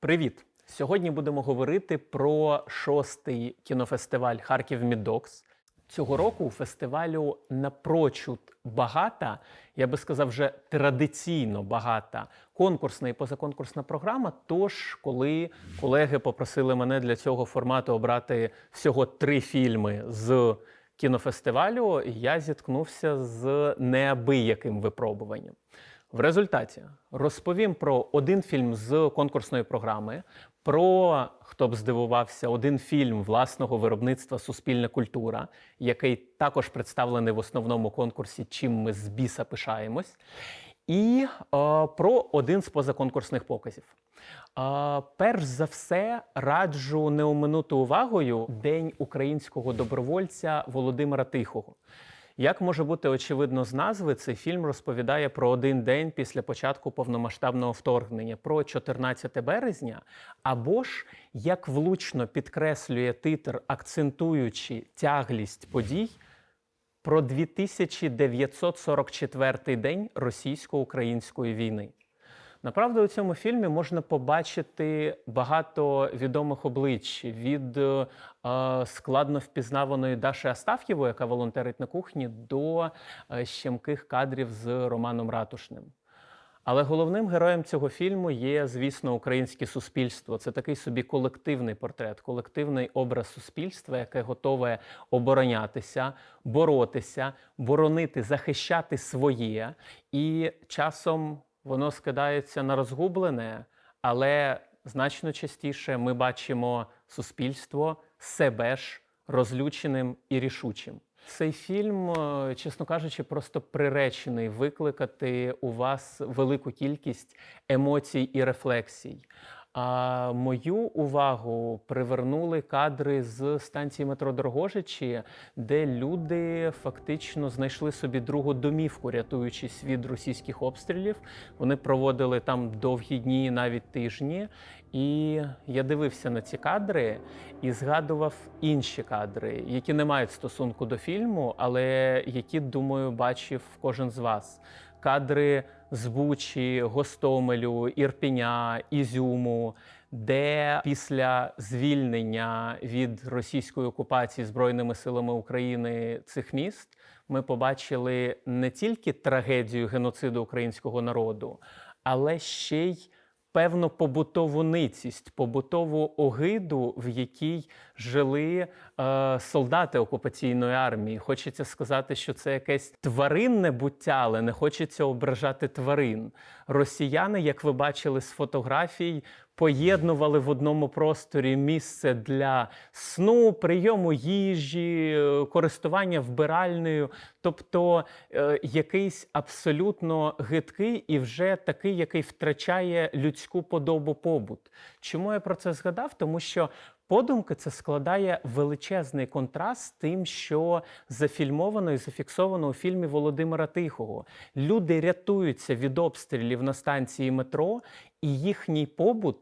Привіт! Сьогодні будемо говорити про шостий кінофестиваль Харків Мідокс. Цього року у фестивалю напрочуд багата, я би сказав, вже традиційно багата конкурсна і позаконкурсна програма. Тож, коли колеги попросили мене для цього формату обрати всього три фільми з кінофестивалю, я зіткнувся з неабияким випробуванням. В результаті розповім про один фільм з конкурсної програми, про хто б здивувався, один фільм власного виробництва Суспільна культура, який також представлений в основному конкурсі, чим ми з біса пишаємось, і е, про один з позаконкурсних показів. Е, перш за все, раджу не оминути увагою День українського добровольця Володимира Тихого. Як може бути очевидно з назви, цей фільм розповідає про один день після початку повномасштабного вторгнення, про 14 березня, або ж як влучно підкреслює титр, акцентуючи тяглість подій, про 2944 день російсько-української війни. Направду, у цьому фільмі можна побачити багато відомих облич від е, складно впізнаваної Даші Астаф'євої, яка волонтерить на кухні, до е, щемких кадрів з Романом Ратушним. Але головним героєм цього фільму є, звісно, українське суспільство. Це такий собі колективний портрет, колективний образ суспільства, яке готове оборонятися, боротися, боронити, захищати своє. І часом воно скидається на розгублене, але значно частіше ми бачимо суспільство себе ж розлюченим і рішучим. Цей фільм, е, чесно кажучи, просто приречений викликати у вас велику кількість емоцій і рефлексій. А мою увагу привернули кадри з станції метро Дрогожичі, де люди фактично знайшли собі другу домівку, рятуючись від російських обстрілів. Вони проводили там довгі дні, навіть тижні. І я дивився на ці кадри і згадував інші кадри, які не мають стосунку до фільму, але які, думаю, бачив кожен з вас. Кадри з Бучі, Гостомелю, Ірпіня, Ізюму, де після звільнення від російської окупації Збройними силами України цих міст ми побачили не тільки трагедію геноциду українського народу, але ще й певну побутову ницість, побутову огиду, в якій жили е, солдати окупаційної армії. Хочеться сказати, що це якесь тваринне буття, але не хочеться ображати тварин. Росіяни, як ви бачили з фотографій, поєднували в одному просторі місце для сну, прийому їжі, е, користування вбиральнею, тобто е, якийсь абсолютно гидкий і вже такий, який втрачає людську подобу побут. Чому я про це згадав? Тому що Подумки це складає величезний контраст з тим, що зафільмовано і зафіксовано у фільмі Володимира Тихого. Люди рятуються від обстрілів на станції метро, і їхній побут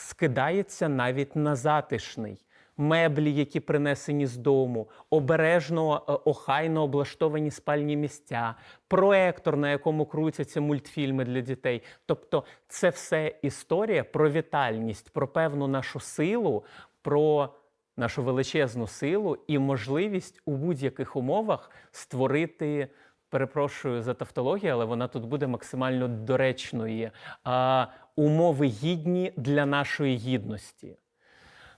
скидається навіть на затишний. Меблі, які принесені з дому, обережно, е, охайно облаштовані спальні місця, проектор, на якому крутяться мультфільми для дітей. Тобто, це все історія про вітальність, про певну нашу силу, про нашу величезну силу і можливість у будь-яких умовах створити. Перепрошую за тавтологію, але вона тут буде максимально доречною. Умови гідні для нашої гідності.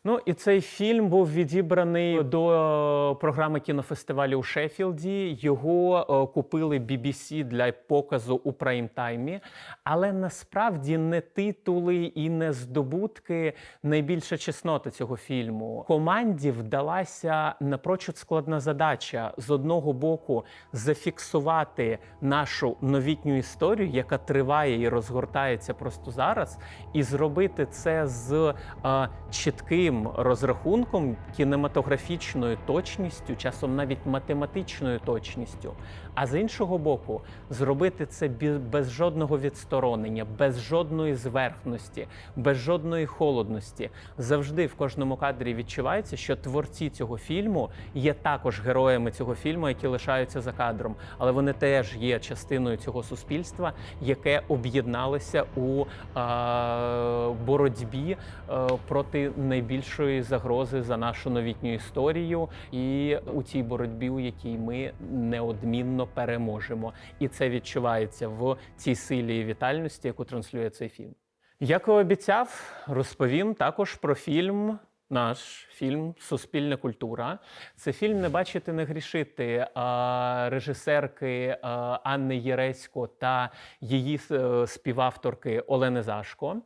Ну і цей фільм був відібраний до програми кінофестивалю у Шеффілді. Його е, купили BBC для показу у прайм-таймі. Але насправді не титули і не здобутки найбільша чеснота цього фільму. Команді вдалася напрочуд складна задача з одного боку зафіксувати нашу новітню історію, яка триває і розгортається просто зараз, і зробити це з е, чітким таким розрахунком, кінематографічною точністю, часом навіть математичною точністю. А з іншого боку, зробити це без жодного відсторонення, без жодної зверхності, без жодної холодності. Завжди в кожному кадрі відчувається, що творці цього фільму є також героями цього фільму, які лишаються за кадром, але вони теж є частиною цього суспільства, яке об'єдналося у е, боротьбі е, проти найбільшої загрози за нашу новітню історію, і у цій боротьбі, у якій ми неодмінно переможемо. І це відчувається в цій силі і вітальності, яку транслює цей фільм. Як і обіцяв, розповім також про фільм. Наш фільм Суспільна культура. Це фільм Не бачити, не грішити режисерки Анни Єресько та її е, співавторки Олени Зашко.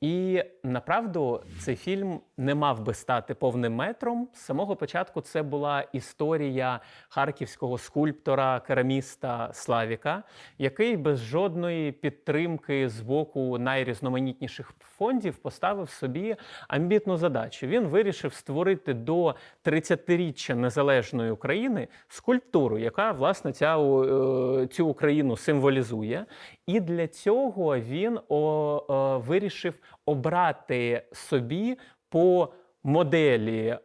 І направду цей фільм не мав би стати повним метром. З самого початку це була історія харківського скульптора, кераміста Славіка, який без жодної підтримки з боку найрізноманітніших фондів поставив собі амбітну задачу. Він вирішив створити до 30-річчя незалежної України скульптуру, яка власне ця, е, цю Україну символізує. І для цього він о, е, вирішив обрати собі по моделі е,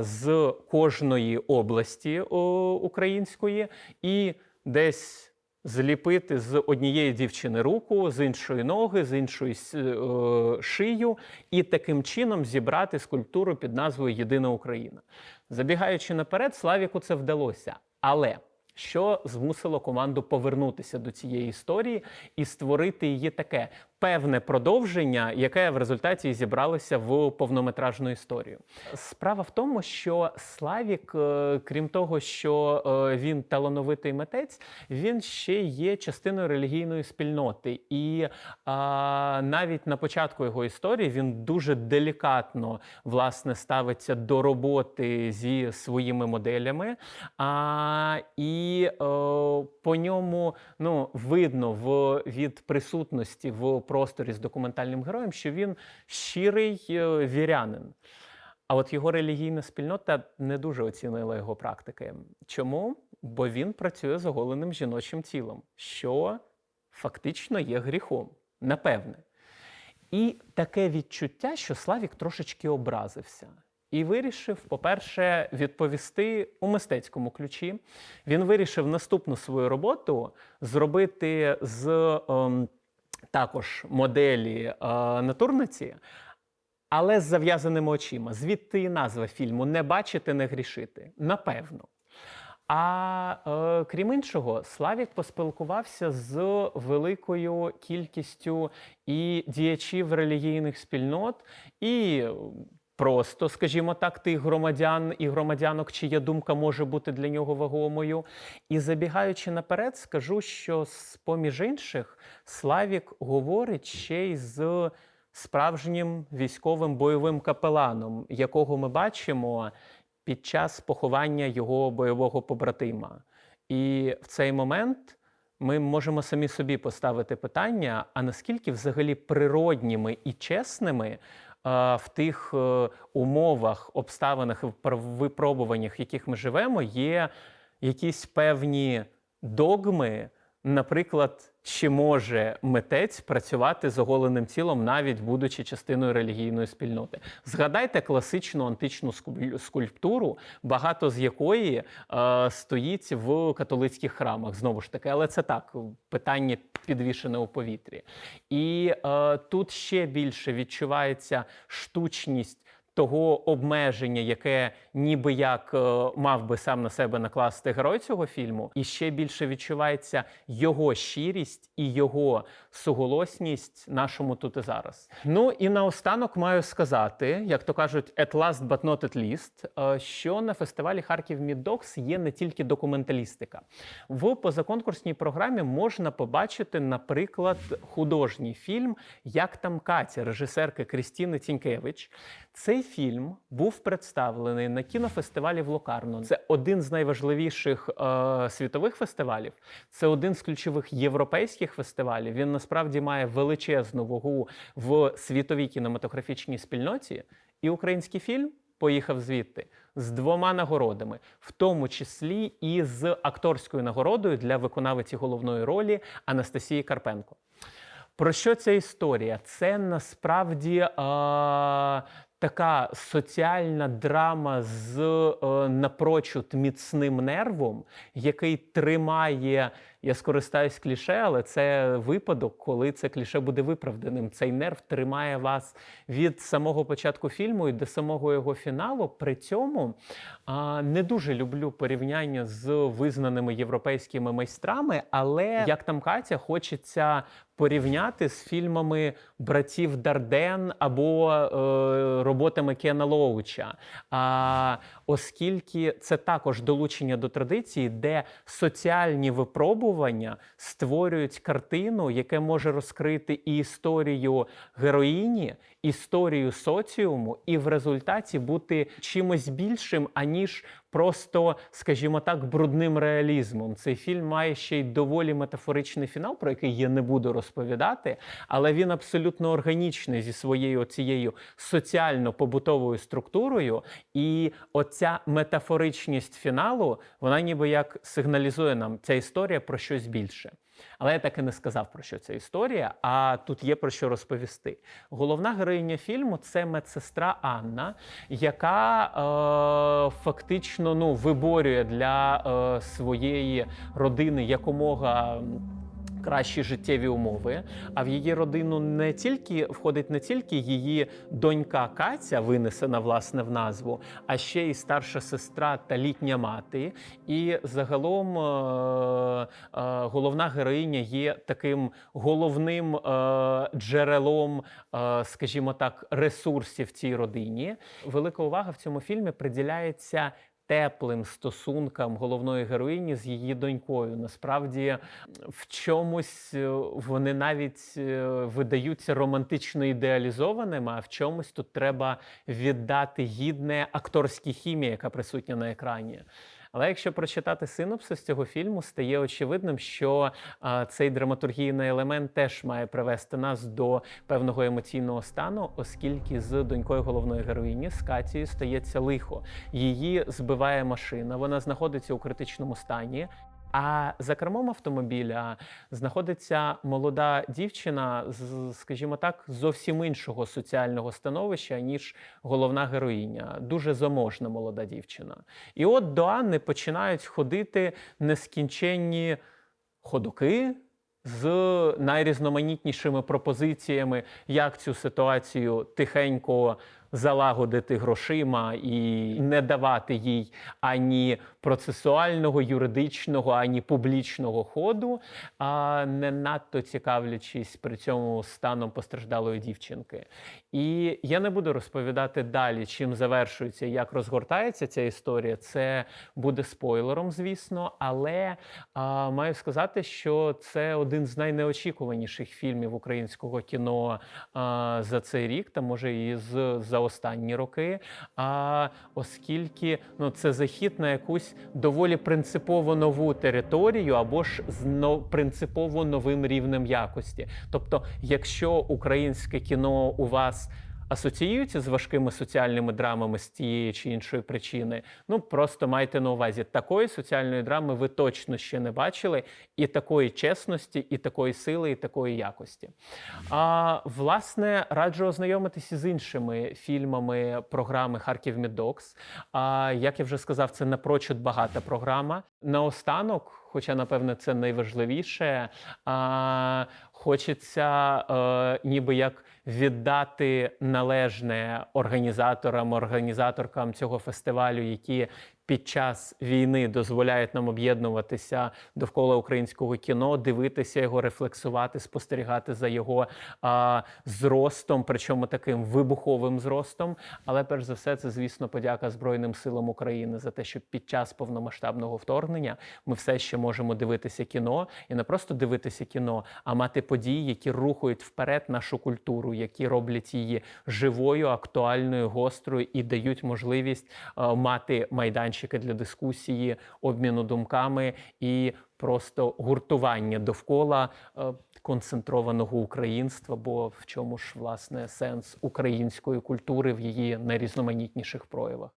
з кожної області о, української і десь. Зліпити з однієї дівчини руку, з іншої ноги, з іншої е, шию, і таким чином зібрати скульптуру під назвою Єдина Україна. Забігаючи наперед, Славіку це вдалося. Але що змусило команду повернутися до цієї історії і створити її таке певне продовження, яке в результаті зібралося в повнометражну історію. Справа в тому, що Славік, е, крім того, що е, він талановитий митець, він ще є частиною релігійної спільноти. І а, навіть на початку його історії він дуже делікатно власне ставиться до роботи зі своїми моделями. А, і е, по ньому ну, видно в, від присутності в просторі з документальним героєм, що він щирий е, вірянин. А от його релігійна спільнота не дуже оцінила його практики. Чому? Бо він працює з оголеним жіночим тілом, що фактично є гріхом, напевне. І таке відчуття, що Славік трошечки образився. І вирішив, по-перше, відповісти у мистецькому ключі. Він вирішив наступну свою роботу зробити з ем, також моделі е, натурниці, але з зав'язаними очима. Звідти і назва фільму Не бачити, не грішити. Напевно. А е, крім іншого, Славік поспілкувався з великою кількістю і діячів релігійних спільнот, і просто, скажімо так, тих громадян і громадянок, чия думка може бути для нього вагомою. І забігаючи наперед, скажу, що з поміж інших Славік говорить ще й з справжнім військовим бойовим капеланом, якого ми бачимо під час поховання його бойового побратима. І в цей момент ми можемо самі собі поставити питання: а наскільки взагалі природніми і чесними в тих е, умовах, обставинах і пр- випробуваннях, в яких ми живемо, є якісь певні догми, наприклад, чи може митець працювати з оголеним тілом, навіть будучи частиною релігійної спільноти? Згадайте класичну античну скуль- скульптуру, багато з якої е, стоїть в католицьких храмах. Знову ж таки, але це так, питання підвішене у повітрі. І е, тут ще більше відчувається штучність того обмеження, яке ніби як е, мав би сам на себе накласти герой цього фільму, і ще більше відчувається його щирість і його суголосність нашому тут і зараз. Ну і наостанок маю сказати, як то кажуть, at last but not at least, е, що на фестивалі Харків Міддокс є не тільки документалістика. В позаконкурсній програмі можна побачити, наприклад, художній фільм Як там Катя, режисерки Крістіни Цінкевич. Цей фільм був представлений на кінофестивалі в Локарно. Це один з найважливіших е, світових фестивалів. Це один з ключових європейських фестивалів. Він насправді має величезну вагу в світовій кінематографічній спільноті. І український фільм поїхав звідти з двома нагородами, в тому числі і з акторською нагородою для виконавиці головної ролі Анастасії Карпенко. Про що ця історія? Це насправді е, така соціальна драма з е, напрочуд міцним нервом, який тримає. Я скористаюсь кліше, але це випадок, коли це кліше буде виправданим. Цей нерв тримає вас від самого початку фільму і до самого його фіналу. При цьому а, не дуже люблю порівняння з визнаними європейськими майстрами, але як там Катя, хочеться порівняти з фільмами братів Дарден або е, роботами Кена Лоуча. А, оскільки це також долучення до традиції, де соціальні випробування створюють картину, яке може розкрити і історію героїні, історію соціуму, і в результаті бути чимось більшим, аніж просто, скажімо так, брудним реалізмом. Цей фільм має ще й доволі метафоричний фінал, про який я не буду розповідати, але він абсолютно органічний зі своєю цією соціально-побутовою структурою. І оця метафоричність фіналу, вона ніби як сигналізує нам ця історія про щось більше. Але я так і не сказав про що ця історія. А тут є про що розповісти. Головна героїня фільму це медсестра Анна, яка е, фактично ну, виборює для е, своєї родини якомога. Кращі життєві умови. А в її родину не тільки входить не тільки її донька Катя, винесена власне в назву, а ще й старша сестра та літня мати. І загалом е, е, головна героїня є таким головним е, джерелом, скажімо так, ресурсів цій родині. Велика увага в цьому фільмі приділяється. Теплим стосункам головної героїні з її донькою. Насправді в чомусь е, вони навіть е, видаються романтично ідеалізованими, а в чомусь тут треба віддати гідне акторській хімії, яка присутня на екрані. Але якщо прочитати синопсис цього фільму, стає очевидним, що а, цей драматургійний елемент теж має привести нас до певного емоційного стану, оскільки з донькою головної героїні з Катією стається лихо. Її збиває машина, вона знаходиться у критичному стані. А за кермом автомобіля знаходиться молода дівчина з, скажімо так, зовсім іншого соціального становища, ніж головна героїня. Дуже заможна молода дівчина. І от до Анни починають ходити нескінченні ходоки. З найрізноманітнішими пропозиціями, як цю ситуацію тихенько залагодити грошима і не давати їй ані процесуального, юридичного, ані публічного ходу, а не надто цікавлячись при цьому станом постраждалої дівчинки. І я не буду розповідати далі, чим завершується, як розгортається ця історія. Це буде спойлером, звісно, але а, маю сказати, що це один з найнеочікуваніших фільмів українського кіно а, за цей рік, та може і з за останні роки. А оскільки ну, це захід на якусь доволі принципово нову територію або ж з принципово новим рівнем якості. Тобто, якщо українське кіно у вас асоціюється з важкими соціальними драмами з тієї чи іншої причини, ну просто майте на увазі, такої соціальної драми ви точно ще не бачили, і такої чесності, і такої сили, і такої якості. А, власне, раджу ознайомитися з іншими фільмами програми Харків Мідокс. А, як я вже сказав, це напрочуд багата програма. Наостанок, хоча, напевне, це найважливіше, а, хочеться е, ніби як віддати належне організаторам, організаторкам цього фестивалю, які під час війни дозволяють нам об'єднуватися довкола українського кіно, дивитися його, рефлексувати, спостерігати за його а, зростом, причому таким вибуховим зростом. Але перш за все, це звісно подяка Збройним силам України за те, що під час повномасштабного вторгнення ми все ще можемо дивитися кіно і не просто дивитися кіно, а мати події, які рухають вперед нашу культуру, які роблять її живою, актуальною, гострою і дають можливість е, мати майданчики для дискусії, обміну думками і просто гуртування довкола е, концентрованого українства. Бо в чому ж власне сенс української культури в її найрізноманітніших проявах?